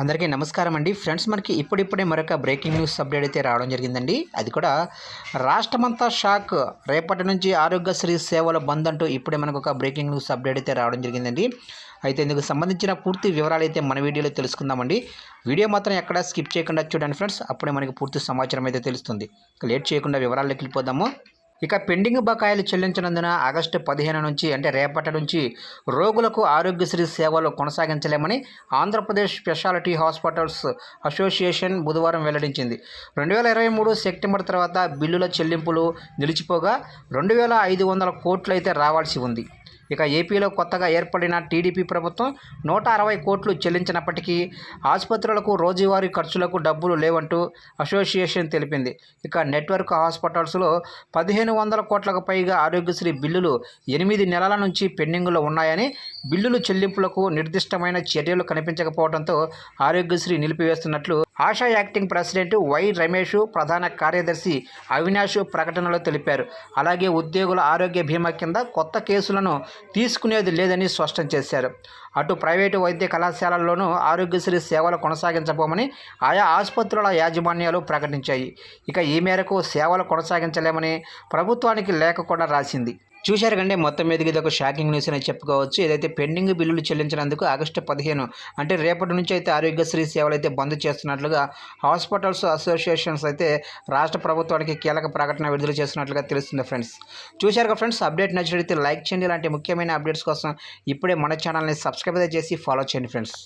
అందరికీ నమస్కారం అండి. ఫ్రెండ్స్ మనకి ఇప్పుడిప్పుడే మరొక బ్రేకింగ్ న్యూస్ అప్డేట్ అయితే రావడం జరిగిందండి. అది కూడా రాష్ట్రమంతా షాక్. రేపటి నుంచి ఆరోగ్యశ్రీ సేవల బంద్ అంటూ ఇప్పుడే మనకు ఒక బ్రేకింగ్ న్యూస్ అప్డేట్ అయితే రావడం జరిగిందండి. అయితే ఇందుకు సంబంధించిన పూర్తి వివరాలు అయితే మన వీడియోలో తెలుసుకుందామండి. వీడియో మాత్రం ఎక్కడ స్కిప్ చేయకుండా చూడండి ఫ్రెండ్స్. అప్పుడే మనకి పూర్తి సమాచారం అయితే తెలుస్తుంది. లేట్ చేయకుండా వివరాల్లోకి వెళ్ళిపోదాము. ఇక పెండింగ్ బకాయిలు చెల్లించినందున ఆగస్టు పదిహేను నుంచి అంటే రేపటి నుంచి రోగులకు ఆరోగ్యశ్రీ సేవలు కొనసాగించలేమని ఆంధ్రప్రదేశ్ స్పెషాలిటీ హాస్పిటల్స్ అసోసియేషన్ బుధవారం వెల్లడించింది. రెండు వేల ఇరవై మూడు సెప్టెంబర్ తర్వాత బిల్లుల చెల్లింపులు నిలిచిపోగా రెండు వేల ఐదు వందల కోట్లు అయితే రావాల్సి ఉంది. ఇక ఏపీలో కొత్తగా ఏర్పడిన టీడీపీ ప్రభుత్వం నూట అరవై కోట్లు చెల్లించినప్పటికీ ఆసుపత్రులకు రోజువారీ ఖర్చులకు డబ్బులు లేవంటూ అసోసియేషన్ తెలిపింది. ఇక నెట్వర్క్ హాస్పిటల్స్లో పదిహేను వందల కోట్లకు పైగా ఆరోగ్యశ్రీ బిల్లులు ఎనిమిది నెలల నుంచి పెండింగ్లో ఉన్నాయని బిల్లులు చెల్లింపులకు నిర్దిష్టమైన చర్యలు కనిపించకపోవడంతో Aarogyasri నిలిపివేస్తున్నట్లు ASHA acting president Y Ramesh ప్రధాన కార్యదర్శి అవినాష్ ప్రకటనలో తెలిపారు. అలాగే ఉద్యోగుల ఆరోగ్య బీమా కింద కొత్త కేసులను తీసుకునేది లేదని స్పష్టం చేశారు. అటు ప్రైవేటు వైద్య కళాశాలల్లోనూ ఆరోగ్యశ్రీ సేవలు కొనసాగించబోమని ఆయా ఆసుపత్రుల యాజమాన్యాలు ప్రకటించాయి. ఇక ఈ మేరకు సేవలు కొనసాగించలేమని ప్రభుత్వానికి లేఖ కూడా రాసింది. చూశారు కంటే మొత్తం మీదకి ఇది ఒక షాకింగ్ న్యూస్ అని చెప్పుకోవచ్చు. ఏదైతే పెండింగ్ బిల్లులు చెల్లించినందుకు ఆగస్టు పదిహేను అంటే రేపటి నుంచి అయితే ఆరోగ్యశ్రీ సేవలు అయితే బంద్ చేస్తున్నట్లుగా హాస్పిటల్స్ అసోసియేషన్స్ అయితే రాష్ట్ర ప్రభుత్వానికి కీలక ప్రకటన విడుదల చేస్తున్నట్లుగా తెలుస్తుంది ఫ్రెండ్స్. చూశారు కదా ఫ్రెండ్స్ అప్డేట్ నచ్చినట్లయితే లైక్ చేయండి. ఇలాంటి ముఖ్యమైన అప్డేట్స్ కోసం ఇప్పుడే మన ఛానల్ని సబ్స్క్రైబ్ చేసి ఫాలో చేయండి ఫ్రెండ్స్.